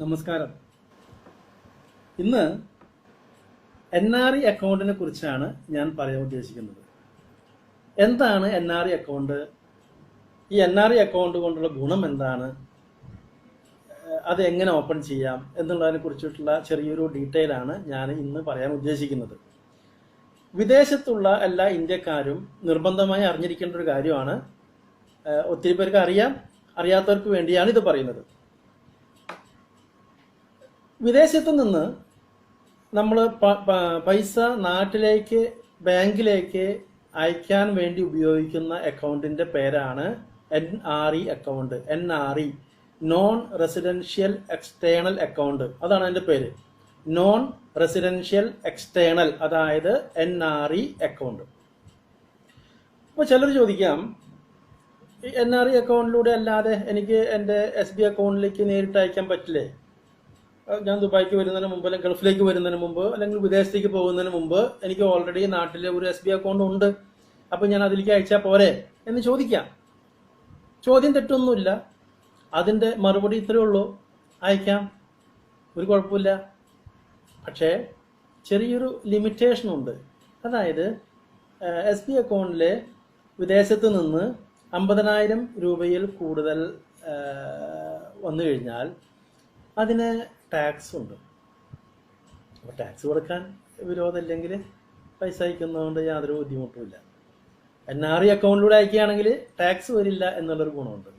നമസ്കാരം. ഇന്ന് N R E അക്കൗണ്ടിനെ കുറിച്ചാണ് ഞാൻ പറയാൻ ഉദ്ദേശിക്കുന്നത്. എന്താണ് എൻ ആർ ഇ അക്കൗണ്ട്? ഈ എൻ ആർ ഇ അക്കൗണ്ട് കൊണ്ടുള്ള ഗുണം എന്താണ്? അത് എങ്ങനെ ഓപ്പൺ ചെയ്യാം എന്നുള്ളതിനെ കുറിച്ചിട്ടുള്ള ചെറിയൊരു ഡീറ്റെയിൽ ആണ് ഞാൻ ഇന്ന് പറയാൻ ഉദ്ദേശിക്കുന്നത്. വിദേശത്തുള്ള എല്ലാ ഇന്ത്യക്കാരും നിർബന്ധമായി അറിഞ്ഞിരിക്കേണ്ട ഒരു കാര്യമാണ്. ഒത്തിരി പേർക്ക് അറിയാം. അറിയാത്തവർക്ക് വേണ്ടിയാണ് ഇത് പറയുന്നത്. വിദേശത്ത് നിന്ന് നമ്മൾ പൈസ നാട്ടിലേക്ക് ബാങ്കിലേക്ക് അയക്കാൻ വേണ്ടി ഉപയോഗിക്കുന്ന അക്കൗണ്ടിന്റെ പേരാണ് N R E account N R E non residential external account അതാണ് അതിന്റെ പേര്. നോൺ റെസിഡൻഷ്യൽ എക്സ്റ്റേണൽ അതായത് എൻ ആർ ഇ അക്കൗണ്ട് അപ്പോൾ ചിലർ ചോദിക്കാം എൻ ആർ ഇ അക്കൗണ്ടിലൂടെ അല്ലാതെ എനിക്ക് എന്റെ എസ് ബി അക്കൗണ്ടിലേക്ക് നേരിട്ട് അയക്കാൻ പറ്റില്ലേ? ഞാൻ ദുബായിക്ക് വരുന്നതിന് മുമ്പ് അല്ലെങ്കിൽ ഗൾഫിലേക്ക് വരുന്നതിന് മുമ്പ് അല്ലെങ്കിൽ വിദേശത്തേക്ക് പോകുന്നതിന് മുമ്പ് എനിക്ക് ഓൾറെഡി നാട്ടിലെ ഒരു എസ് ബി അക്കൗണ്ട് ഉണ്ട്. അപ്പം ഞാൻ അതിലേക്ക് അയച്ചാൽ പോരെ എന്ന് ചോദിക്കാം. ചോദ്യം തെറ്റൊന്നുമില്ല. അതിന്റെ മറുപടി ഇത്രയേ ഉള്ളൂ. അയക്കാം. ഒരു കുഴപ്പമില്ല. പക്ഷേ ചെറിയൊരു ലിമിറ്റേഷൻ ഉണ്ട്. അതായത് എസ് ബി അക്കൗണ്ടിലെ വിദേശത്ത് നിന്ന് അമ്പതിനായിരം രൂപയിൽ കൂടുതൽ വന്നു കഴിഞ്ഞാൽ അതിന് ടാക്സ് ഉണ്ട്. അപ്പോൾ ടാക്സ് കൊടുക്കാൻ വിരോധമില്ലെങ്കിൽ പൈസ അയക്കുന്നതുകൊണ്ട് യാതൊരു ബുദ്ധിമുട്ടുമില്ല എൻ ആർ ഐ അക്കൗണ്ടിലൂടെ അയക്കുകയാണെങ്കിൽ ടാക്സ് വരില്ല എന്നുള്ളൊരു ഗുണമുണ്ട്.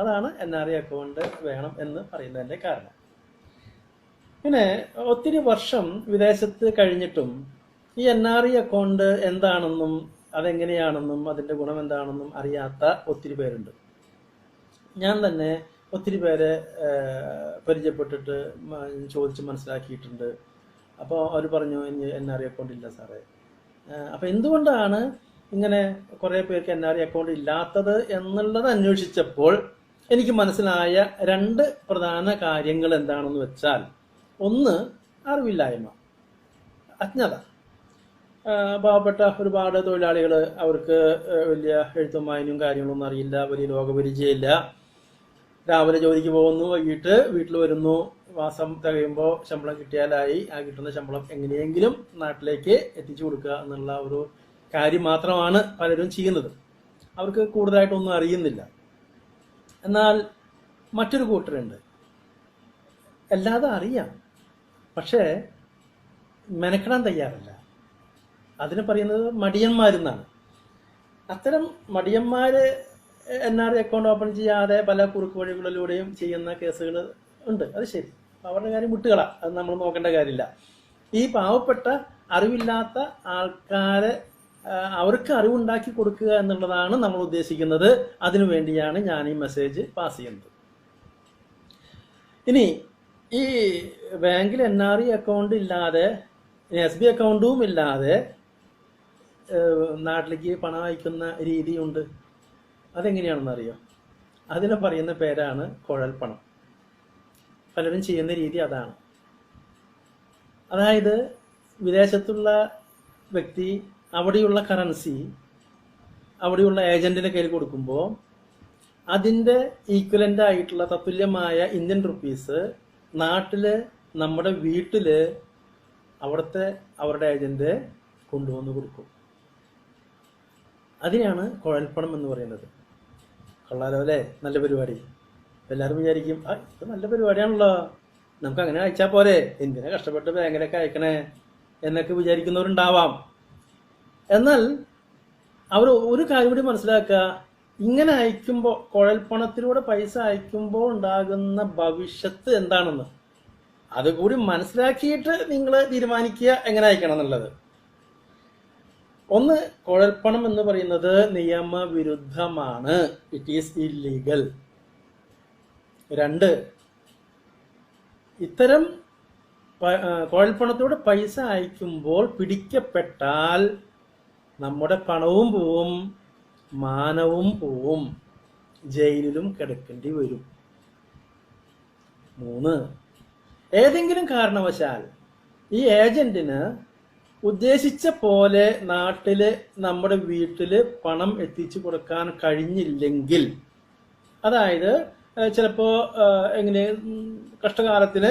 അതാണ് എൻ ആർ ഐ അക്കൗണ്ട് വേണം എന്ന് പറയുന്നതിന്റെ കാരണം. പിന്നെ ഒത്തിരി വർഷം വിദേശത്ത് കഴിഞ്ഞിട്ടും ഈ എൻ ആർ ഐ അക്കൗണ്ട് എന്താണെന്നും അതെങ്ങനെയാണെന്നും അതിന്റെ ഗുണം എന്താണെന്നും അറിയാത്ത ഒത്തിരി പേരുണ്ട്. ഞാൻ തന്നെ ഒത്തിരി പേരെ പരിചയപ്പെട്ടിട്ട് ചോദിച്ച് മനസ്സിലാക്കിയിട്ടുണ്ട്. അപ്പോൾ അവർ പറഞ്ഞു എനിക്ക് ആർ അക്കൗണ്ട് ഇല്ല സാറേ. അപ്പം അപ്പോൾ എന്തുകൊണ്ടാണ് ഇങ്ങനെ കുറേ പേർക്ക് എൻ ആർ അക്കൗണ്ട് ഇല്ലാത്തത് എന്നുള്ളത് അന്വേഷിച്ചപ്പോൾ എനിക്ക് മനസ്സിലായ രണ്ട് പ്രധാന കാര്യങ്ങൾ എന്താണെന്ന് വെച്ചാൽ ഒന്ന് അറിവില്ലായ്മ അജ്ഞത. പാവപ്പെട്ട ഒരുപാട് തൊഴിലാളികൾ അവർക്ക് വലിയ എഴുത്തും വായനയും കാര്യങ്ങളൊന്നും അറിയില്ല വലിയ ലോകപരിചയമില്ല. രാവിലെ ജോലിക്ക് പോകുന്നു വൈകിട്ട് വീട്ടിൽ വരുന്നു. മാസം തികയുമ്പോൾ ശമ്പളം കിട്ടിയാലായി. ആ കിട്ടുന്ന ശമ്പളം എങ്ങനെയെങ്കിലും നാട്ടിലേക്ക് എത്തിച്ചു കൊടുക്കുക എന്നുള്ള ഒരു കാര്യം മാത്രമാണ് പലരും ചെയ്യുന്നത്. അവർക്ക് കൂടുതലായിട്ടൊന്നും അറിയുന്നില്ല. എന്നാൽ മറ്റൊരു കൂട്ടരുണ്ട്. അല്ലാതെ അറിയാം. പക്ഷേ മെനക്കെടാൻ തയ്യാറല്ല. അതിന് പറയുന്നത് മടിയന്മാരെന്നാണ്. അത്തരം മടിയന്മാര് എൻ ആർ അക്കൗണ്ട് ഓപ്പൺ ചെയ്യാതെ പല കുറുക്ക് വഴികളിലൂടെയും ചെയ്യുന്ന കേസുകൾ ഉണ്ട്. അത് ശരി. അവരുടെ കാര്യം വിട്ടുകളാണ് അത് നമ്മൾ നോക്കേണ്ട കാര്യമില്ല. ഈ പാവപ്പെട്ട അറിവില്ലാത്ത ആൾക്കാരെ അവർക്ക് അറിവുണ്ടാക്കി കൊടുക്കുക എന്നുള്ളതാണ് നമ്മൾ ഉദ്ദേശിക്കുന്നത്. അതിനു വേണ്ടിയാണ് ഞാൻ ഈ മെസ്സേജ് പാസ് ചെയ്യുന്നത്. ഇനി ഈ ബാങ്കിൽ എൻ ആർ ഐ അക്കൗണ്ട് ഇല്ലാതെ എസ് ബി അക്കൗണ്ടും ഇല്ലാതെ നാട്ടിലേക്ക് പണം അയക്കുന്ന രീതിയുണ്ട് അതെങ്ങനെയാണെന്ന് അറിയോ? അതിനെ പറയുന്ന പേരാണ് കുഴൽ പണം പലരും ചെയ്യുന്ന രീതി അതാണ്. അതായത് വിദേശത്തുള്ള വ്യക്തി അവിടെയുള്ള കറൻസി അവിടെയുള്ള ഏജന്റിന്റെ കയ്യിൽ കൊടുക്കുമ്പോൾ അതിന്റെ ഈക്വലന്റ് ആയിട്ടുള്ള തത്തുല്യമായ ഇന്ത്യൻ റുപ്പീസ് നാട്ടിൽ നമ്മുടെ വീട്ടിൽ അവിടുത്തെ അവരുടെ ഏജന്റ് കൊണ്ടുവന്ന് കൊടുക്കും. അതിനാണ് കുഴൽപ്പണം എന്ന് പറയുന്നത്. കൊള്ളാലോ അല്ലേ? നല്ല പരിപാടി. എല്ലാവരും വിചാരിക്കും ആ ഇത് നല്ല പരിപാടിയാണല്ലോ. നമുക്ക് അങ്ങനെ അയച്ചാൽ പോരെ. എന്തിനാ കഷ്ടപ്പെട്ട് ബാങ്കിലൊക്കെ അയക്കണേ? എന്നൊക്കെ വിചാരിക്കുന്നവരുണ്ടാവാം. എന്നാൽ അവർ ഒരു കാര്യം കൂടി മനസ്സിലാക്കുക. ഇങ്ങനെ അയക്കുമ്പോൾ കുഴൽപ്പണത്തിലൂടെ പൈസ അയക്കുമ്പോൾ ഉണ്ടാകുന്ന ഭവിഷ്യത്ത് എന്താണെന്ന്. അതുകൂടി മനസ്സിലാക്കിയിട്ട് നിങ്ങൾ തീരുമാനിക്കുക എങ്ങനെ അയക്കണം എന്നുള്ളത്. ഒന്ന് കുഴൽപ്പണം എന്ന് പറയുന്നത് നിയമവിരുദ്ധമാണ്. ഇറ്റ് ഈസ് ഇല്ലീഗൽ രണ്ട് ഇത്തരം കുഴൽപ്പണത്തോട് പൈസ അയക്കുമ്പോൾ പിടിക്കപ്പെട്ടാൽ നമ്മുടെ പണവും പോവും മാനവും പോവും ജയിലിലും കിടക്കേണ്ടി വരും. മൂന്ന് ഏതെങ്കിലും കാരണവശാൽ ഈ ഏജന്റിന് ഉദ്ദേശിച്ച പോലെ നാട്ടിൽ നമ്മുടെ വീട്ടിൽ പണം എത്തിച്ചു കൊടുക്കാൻ കഴിഞ്ഞില്ലെങ്കിൽ അതായത് ചിലപ്പോ എങ്ങനെ കഷ്ടകാലത്തിന്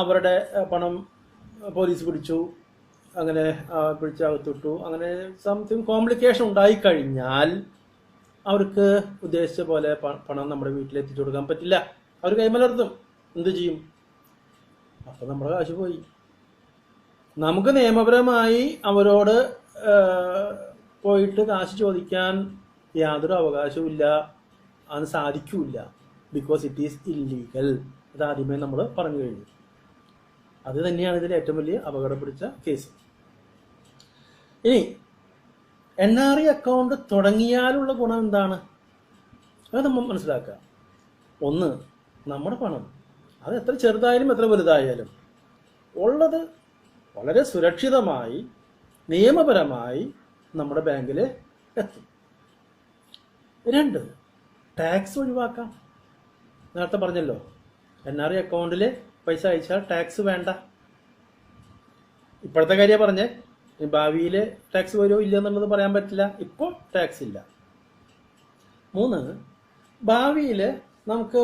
അവരുടെ പണം പോലീസ് പിടിച്ചു അങ്ങനെ പിടിച്ചകത്തിട്ടു അങ്ങനെ സംതിങ് കോംപ്ലിക്കേഷൻ ഉണ്ടായി കഴിഞ്ഞാൽ അവർക്ക് ഉദ്ദേശിച്ച പോലെ പണം നമ്മുടെ വീട്ടിൽ എത്തിച്ചു കൊടുക്കാൻ പറ്റില്ല. അവർ കൈമലർത്തും. എന്ത് ചെയ്യും? അപ്പൊ നമ്മുടെ കാശ് പോയി. നമുക്ക് നിയമപരമായി അവരോട് പോയിട്ട് കാശ് ചോദിക്കാൻ യാതൊരു അവകാശവും ഇല്ല. അത് സാധിക്കൂല ബിക്കോസ് ഇറ്റ് ഈസ് ഇല്ലീഗൽ അത് ആദ്യമേ നമ്മൾ പറഞ്ഞു കഴിഞ്ഞു. അത് തന്നെയാണ് ഇതിൽ ഏറ്റവും വലിയ അപകടം പിടിച്ച കേസ് ഇനി എൻ ആർ ഐ അക്കൗണ്ട് തുടങ്ങിയാലുള്ള ഗുണം എന്താണ്? അത് നമ്മൾ മനസ്സിലാക്കുക. ഒന്ന് നമ്മുടെ പണം. അത് എത്ര ചെറുതായാലും എത്ര വലുതായാലും ഉള്ളത് വളരെ സുരക്ഷിതമായി നിയമപരമായി നമ്മുടെ ബാങ്കിൽ എത്തും. രണ്ട് ടാക്സ് ഒഴിവാക്കാം. നേരത്തെ പറഞ്ഞല്ലോ എൻ ആർ ഐ അക്കൗണ്ടിൽ പൈസ അയച്ചാൽ ടാക്സ് വേണ്ട. ഇപ്പോഴത്തെ കാര്യം പറഞ്ഞേ ഭാവിയിൽ ടാക്സ് വരുമോ ഇല്ല എന്നുള്ളത് പറയാൻ പറ്റില്ല. ഇപ്പോൾ ടാക്സ് ഇല്ല. മൂന്ന് ഭാവിയിൽ നമുക്ക്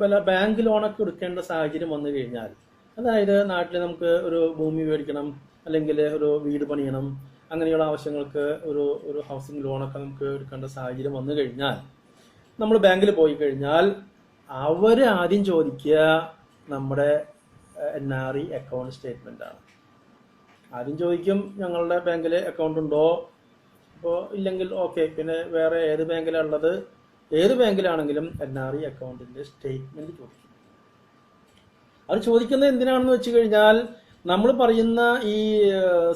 വല്ല ബാങ്ക് ലോണൊക്കെ എടുക്കേണ്ട സാഹചര്യം വന്നു കഴിഞ്ഞാൽ അതായത് നാട്ടിൽ നമുക്ക് ഒരു ഭൂമി മേടിക്കണം അല്ലെങ്കിൽ ഒരു വീട് പണിയണം അങ്ങനെയുള്ള ആവശ്യങ്ങൾക്ക് ഒരു ഒരു ഹൗസിംഗ് ലോണൊക്കെ നമുക്ക് എടുക്കേണ്ട സാഹചര്യം വന്നു കഴിഞ്ഞാൽ നമ്മൾ ബാങ്കിൽ പോയി കഴിഞ്ഞാൽ അവർ ആദ്യം ചോദിക്കുക നമ്മുടെ N R E account statement ആണ്. ആദ്യം ചോദിക്കും ഞങ്ങളുടെ ബാങ്കിൽ അക്കൗണ്ട് ഉണ്ടോ? അപ്പോൾ ഇല്ലെങ്കിൽ ഓക്കെ പിന്നെ വേറെ ഏത് ബാങ്കിലാണുള്ളത് ഏത് ബാങ്കിലാണെങ്കിലും എൻ ആർ ഇ അക്കൗണ്ടിന്റെ സ്റ്റേറ്റ്മെന്റ് ചോദിക്കും. അത് ചോദിക്കുന്നത് എന്തിനാണെന്ന് വെച്ച് കഴിഞ്ഞാൽ നമ്മൾ പറയുന്ന ഈ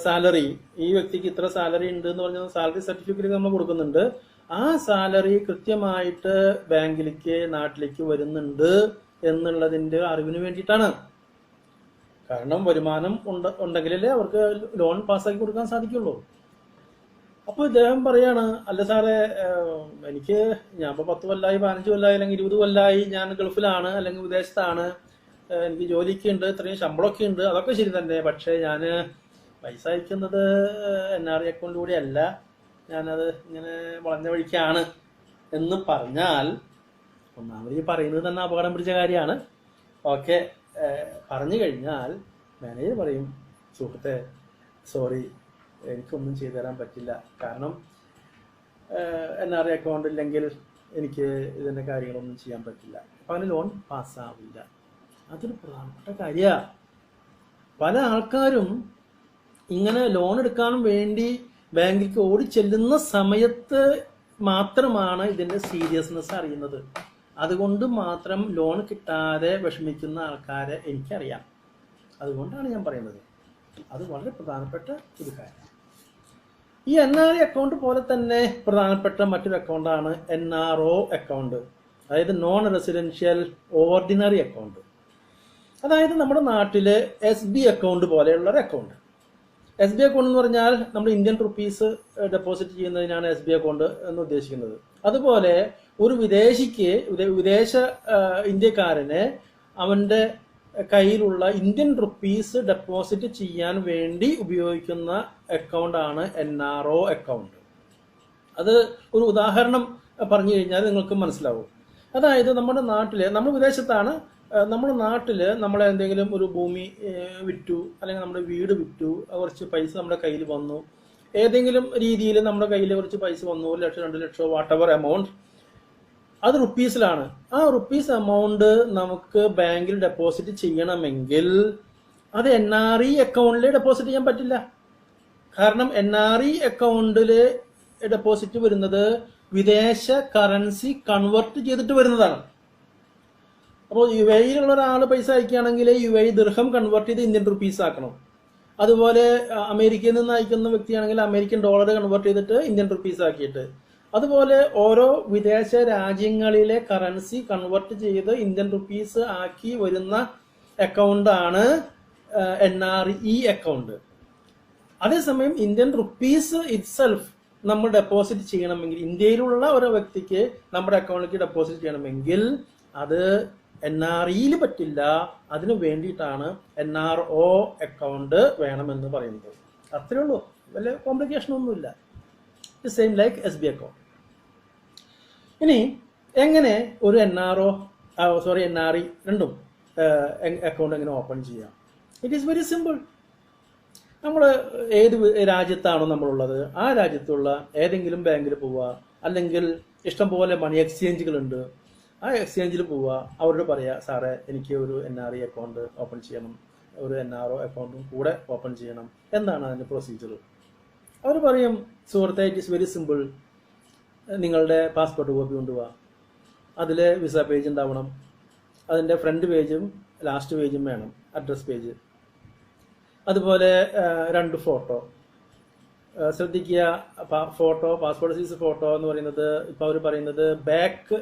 സാലറി ഈ വ്യക്തിക്ക് ഇത്ര സാലറി ഉണ്ട് എന്ന് പറഞ്ഞ സാലറി സർട്ടിഫിക്കറ്റ് നമ്മൾ കൊടുക്കുന്നുണ്ട്. ആ സാലറി കൃത്യമായിട്ട് ബാങ്കിലേക്ക് നാട്ടിലേക്ക് വരുന്നുണ്ട് എന്നുള്ളതിന്റെ അറിവിന് വേണ്ടിയിട്ടാണ്. കാരണം വരുമാനം ഉണ്ട് ഉണ്ടെങ്കിലല്ലേ അവർക്ക് ലോൺ പാസ്സാക്കി കൊടുക്കാൻ സാധിക്കുള്ളൂ. അപ്പൊ ഇദ്ദേഹം പറയാണ് അല്ല സാറേ എനിക്ക് ഞാൻ ഇപ്പൊ പത്ത് കൊല്ലായി പതിനഞ്ച് കൊല്ലായി അല്ലെങ്കിൽ ഇരുപത് കൊല്ലായി ഞാൻ ഗൾഫിലാണ് അല്ലെങ്കിൽ വിദേശത്താണ്. എനിക്ക് ജോലിയൊക്കെ ഉണ്ട് ഇത്രയും ശമ്പളമൊക്കെ ഉണ്ട് അതൊക്കെ ശരി തന്നെ. പക്ഷേ ഞാൻ പൈസ അയക്കുന്നത് എൻ ആർ ഐ അക്കൗണ്ടിലൂടെ അല്ല. ഞാനത് ഇങ്ങനെ വളഞ്ഞ വഴിക്കാണ് എന്ന് പറഞ്ഞാൽ ഒന്നാമത് ഈ പറയുന്നത് തന്നെ അപകടം പിടിച്ച കാര്യമാണ്. ഓക്കെ പറഞ്ഞു കഴിഞ്ഞാൽ മാനേജർ പറയും സുഹൃത്തെ സോറി എനിക്കൊന്നും ചെയ്തു തരാൻ പറ്റില്ല. കാരണം എൻ ആർ ഐ അക്കൗണ്ട് ഇല്ലെങ്കിൽ എനിക്ക് ഇതിന്റെ കാര്യങ്ങളൊന്നും ചെയ്യാൻ പറ്റില്ല. അപ്പം അവന് ലോൺ പാസ്സാവില്ല. അതൊരു പ്രധാനപ്പെട്ട കാര്യമാണ് പല ആൾക്കാരും ഇങ്ങനെ ലോൺ എടുക്കാൻ വേണ്ടി ബാങ്കിലേക്ക് ഓടി ചെല്ലുന്ന സമയത്ത് മാത്രമാണ് ഇതിന്റെ സീരിയസ്നെസ് അറിയുന്നത്. അതുകൊണ്ട് മാത്രം ലോൺ കിട്ടാതെ വിഷമിക്കുന്ന ആൾക്കാരെ എനിക്കറിയാം. അതുകൊണ്ടാണ് ഞാൻ പറയുന്നത്. അത് വളരെ പ്രധാനപ്പെട്ട ഒരു കാര്യം. ഈ എൻ ആർ ഐ അക്കൗണ്ട് പോലെ തന്നെ പ്രധാനപ്പെട്ട മറ്റൊരു അക്കൗണ്ടാണ് എൻ ആർ ഒ അക്കൗണ്ട് അതായത് നോൺ റെസിഡൻഷ്യൽ ഓർഡിനറി അക്കൗണ്ട് അതായത് നമ്മുടെ നാട്ടിൽ എസ് ബി അക്കൗണ്ട് പോലെയുള്ള ഒരു അക്കൗണ്ട് എസ് ബി അക്കൗണ്ട് എന്ന് പറഞ്ഞാൽ നമ്മൾ ഇന്ത്യൻ റുപ്പീസ് ഡെപ്പോസിറ്റ് ചെയ്യുന്നതിനാണ് എസ് ബി അക്കൗണ്ട് എന്ന് ഉദ്ദേശിക്കുന്നത്. അതുപോലെ ഒരു വിദേശിക്ക് വിദേശ ഇന്ത്യക്കാരന് അവന്റെ കയ്യിലുള്ള ഇന്ത്യൻ റുപ്പീസ് ഡെപ്പോസിറ്റ് ചെയ്യാൻ വേണ്ടി ഉപയോഗിക്കുന്ന അക്കൗണ്ടാണ് എൻ ആർ ഒ അക്കൗണ്ട് അത് ഒരു ഉദാഹരണം പറഞ്ഞു കഴിഞ്ഞാൽ നിങ്ങൾക്ക് മനസ്സിലാവും. അതായത് നമ്മുടെ നാട്ടിലെ നമ്മൾ വിദേശത്താണ് നമ്മുടെ നാട്ടിൽ നമ്മളെ എന്തെങ്കിലും ഒരു ഭൂമി വിറ്റു അല്ലെങ്കിൽ നമ്മുടെ വീട് വിറ്റു കുറച്ച് പൈസ നമ്മുടെ കയ്യിൽ വന്നു ഏതെങ്കിലും രീതിയിൽ നമ്മുടെ കയ്യിൽ കുറച്ച് പൈസ വന്നു ഒരു ലക്ഷം രണ്ട് ലക്ഷം വാട്ടവർ എമൗണ്ട് അത് റുപ്പീസിലാണ് ആ റുപ്പീസ് എമൗണ്ട് നമുക്ക് ബാങ്കിൽ ഡെപ്പോസിറ്റ് ചെയ്യണമെങ്കിൽ അത് എൻ ആർ ഇ അക്കൗണ്ടിൽ ഡെപ്പോസിറ്റ് ചെയ്യാൻ പറ്റില്ല. കാരണം എൻ ആർ ഇ അക്കൗണ്ടിൽ ഡെപ്പോസിറ്റ് വരുന്നത് വിദേശ കറൻസി കൺവേർട്ട് ചെയ്തിട്ട് വരുന്നതാണ്. അപ്പോൾ യു എയിലുള്ള ഒരാൾ പൈസ അയക്കുകയാണെങ്കിൽ യു എ ദീർഘം കൺവേർട്ട് ചെയ്ത് ഇന്ത്യൻ റുപ്പീസ് ആക്കണം. അതുപോലെ അമേരിക്കയിൽ നിന്ന് അയക്കുന്ന വ്യക്തിയാണെങ്കിൽ അമേരിക്കൻ ഡോളർ കൺവേർട്ട് ചെയ്തിട്ട് ഇന്ത്യൻ റുപ്പീസ് ആക്കിയിട്ട്. അതുപോലെ ഓരോ വിദേശ രാജ്യങ്ങളിലെ കറൻസി കൺവേർട്ട് ചെയ്ത് ഇന്ത്യൻ റുപ്പീസ് ആക്കി വരുന്ന അക്കൗണ്ടാണ് എൻ ആർ ഇ അക്കൗണ്ട് അതേസമയം ഇന്ത്യൻ റുപ്പീസ് ഇറ്റ്സെൽഫ് നമ്മൾ ഡെപ്പോസിറ്റ് ചെയ്യണമെങ്കിൽ ഇന്ത്യയിലുള്ള ഒരു വ്യക്തിക്ക് നമ്മുടെ അക്കൗണ്ടിലേക്ക് ഡെപ്പോസിറ്റ് ചെയ്യണമെങ്കിൽ അത് എൻ ആർ ഇയിൽ പറ്റില്ല. അതിനു വേണ്ടിയിട്ടാണ് എൻ ആർ ഒ അക്കൗണ്ട് വേണമെന്ന് പറയുന്നത്. അത്രേ ഉള്ളൂ. വലിയ കോംപ്ലിക്കേഷൻ ഒന്നുമില്ല. Same like S B account ഇനി എങ്ങനെ ഒരു N R O sorry N R E രണ്ടും അക്കൗണ്ട് എങ്ങനെ ഓപ്പൺ ചെയ്യാം? ഇറ്റ് ഈസ് വെരി സിമ്പിൾ നമ്മൾ ഏത് രാജ്യത്താണോ നമ്മളുള്ളത് ആ രാജ്യത്തുള്ള ഏതെങ്കിലും ബാങ്കിൽ പോവുക അല്ലെങ്കിൽ ഇഷ്ടംപോലെ മണി എക്സ്ചേഞ്ചുകളുണ്ട് ആ എക്സ്ചേഞ്ചിൽ പോവുക അവരോട് പറയുക സാറേ എനിക്ക് ഒരു N R I account open ചെയ്യണം. ഒരു എൻ ആർ ഒ അക്കൗണ്ടും കൂടെ ഓപ്പൺ ചെയ്യണം. എന്താണ് അതിന്റെ പ്രൊസീജിയർ അവർ പറയും സുഹൃത്തെ ഇറ്റ് ഈസ് വെരി സിമ്പിൾ നിങ്ങളുടെ പാസ്പോർട്ട് കോപ്പി കൊണ്ടുപോവാ അതിൽ വിസ പേജ് ഉണ്ടാവണം. അതിന്റെ ഫ്രണ്ട് പേജും ലാസ്റ്റ് പേജും വേണം അഡ്രസ് പേജ് അതുപോലെ രണ്ട് ഫോട്ടോ ശ്രദ്ധിക്കുക. ഫോട്ടോ പാസ്പോർട്ട് സൈസ് ഫോട്ടോ എന്ന് പറയുന്നത് ഇപ്പൊ അവർ പറയുന്നത് ബാക്ക്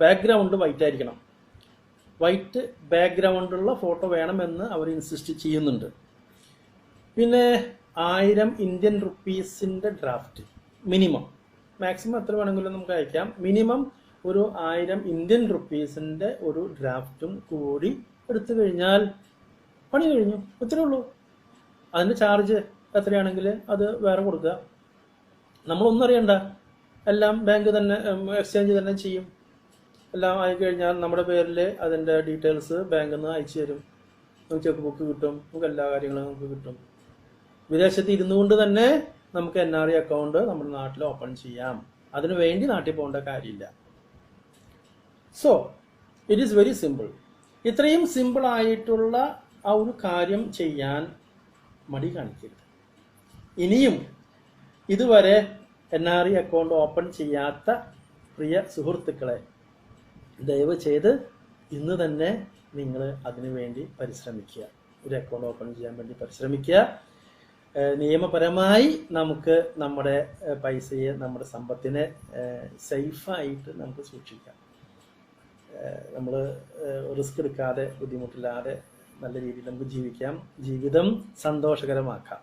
ബാക്ക്ഗ്രൗണ്ട് വൈറ്റ് ആയിരിക്കണം. വൈറ്റ് ബാക്ക്ഗ്രൗണ്ടുള്ള ഫോട്ടോ വേണമെന്ന് അവർ ഇൻസിസ്റ്റ് ചെയ്യുന്നുണ്ട്. പിന്നെ ആയിരം ഇന്ത്യൻ റുപ്പീസിന്റെ ഡ്രാഫ്റ്റ് മിനിമം മാക്സിമം എത്ര വേണമെങ്കിലും നമുക്ക് അയക്കാം. മിനിമം ഒരു ആയിരം ഇന്ത്യൻ റുപ്പീസിന്റെ ഒരു ഡ്രാഫ്റ്റും കൂടി എടുത്തു കഴിഞ്ഞാൽ പണി കഴിഞ്ഞു. ഇത്രേ ഉള്ളൂ. അതിന്റെ ചാർജ് എത്രയാണെങ്കിൽ അത് വേറെ കൊടുക്കുക. നമ്മളൊന്നും അറിയണ്ട. എല്ലാം ബാങ്ക് തന്നെ എക്സ്ചേഞ്ച് തന്നെ ചെയ്യും. എല്ലാം ആയി കഴിഞ്ഞാൽ നമ്മുടെ പേരിൽ അതിന്റെ ഡീറ്റെയിൽസ് ബാങ്കിൽ നിന്ന് അയച്ചു തരും. നമുക്ക് ചെക്ക് ബുക്ക് കിട്ടും. നമുക്ക് എല്ലാ കാര്യങ്ങളും നമുക്ക് കിട്ടും. വിദേശത്ത് ഇരുന്നു കൊണ്ട് തന്നെ നമുക്ക് എൻ ആർ ഐ അക്കൗണ്ട് നമ്മുടെ നാട്ടിൽ ഓപ്പൺ ചെയ്യാം. അതിനു വേണ്ടി നാട്ടിൽ പോകേണ്ട കാര്യമില്ല. So it is very simple ഇത്രയും സിമ്പിൾ ആയിട്ടുള്ള ആ ഒരു കാര്യം ചെയ്യാൻ മടി കാണിക്കരുത്. ഇനിയും ഇതുവരെ N R E account open ചെയ്യാത്ത പ്രിയ സുഹൃത്തുക്കളെ ദയവ് ചെയ്ത് ഇന്ന് തന്നെ നിങ്ങൾ അതിനു വേണ്ടി പരിശ്രമിക്കുക. ഒരു അക്കൗണ്ട് ഓപ്പൺ ചെയ്യാൻ വേണ്ടി പരിശ്രമിക്കുക. നിയമപരമായി നമുക്ക് നമ്മുടെ പൈസയെ നമ്മുടെ സമ്പത്തിനെ സേഫായിട്ട് നമുക്ക് സൂക്ഷിക്കാം. നമ്മൾ റിസ്ക് എടുക്കാതെ ബുദ്ധിമുട്ടില്ലാതെ നല്ല രീതിയിൽ നമുക്ക് ജീവിക്കാം. ജീവിതം സന്തോഷകരമാക്കാം.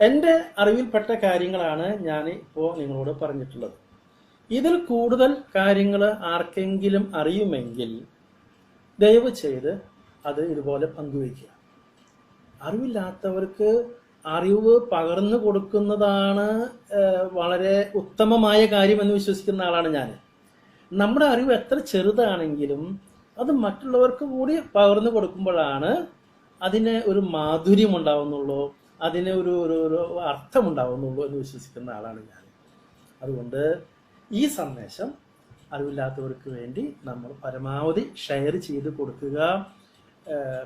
എന്റെ അറിവിൽപ്പെട്ട കാര്യങ്ങളാണ് ഞാൻ ഇപ്പോൾ നിങ്ങളോട് പറഞ്ഞിട്ടുള്ളത്. ഇതിൽ കൂടുതൽ കാര്യങ്ങൾ ആർക്കെങ്കിലും അറിയുമെങ്കിൽ ദയവ് ചെയ്ത് അത് ഇതുപോലെ പങ്കുവയ്ക്കുക. അറിവില്ലാത്തവർക്ക് അറിവ് പകർന്നു കൊടുക്കുന്നതാണ് വളരെ ഉത്തമമായ കാര്യം എന്ന് വിശ്വസിക്കുന്ന ആളാണ് ഞാൻ നമ്മുടെ അറിവ് എത്ര ചെറുതാണെങ്കിലും അത് മറ്റുള്ളവർക്ക് കൂടി പകർന്നു കൊടുക്കുമ്പോഴാണ് അതിന് ഒരു മാധുര്യം ഉണ്ടാവുന്നുള്ളൂ അതിന് ഒരു ഒരു ഒരു അർത്ഥമുണ്ടാവുന്നുള്ളൂ എന്ന് വിശ്വസിക്കുന്ന ആളാണ് ഞാൻ. അതുകൊണ്ട് ഈ സന്ദേശം അറിവില്ലാത്തവർക്ക് വേണ്ടി നമ്മൾ പരമാവധി ഷെയർ ചെയ്ത് കൊടുക്കുക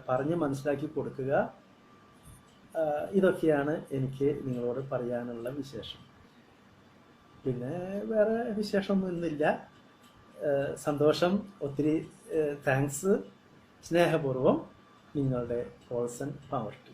പറഞ്ഞ് മനസ്സിലാക്കി കൊടുക്കുക. ഇതൊക്കെയാണ് എനിക്ക് നിങ്ങളോട് പറയാനുള്ള വിശേഷം. പിന്നെ വേറെ വിശേഷമൊന്നുമില്ല. സന്തോഷം ഒത്തിരി താങ്ക്സ് സ്നേഹപൂർവം നിങ്ങളുടെ പോൾസൺ പവർ ടീം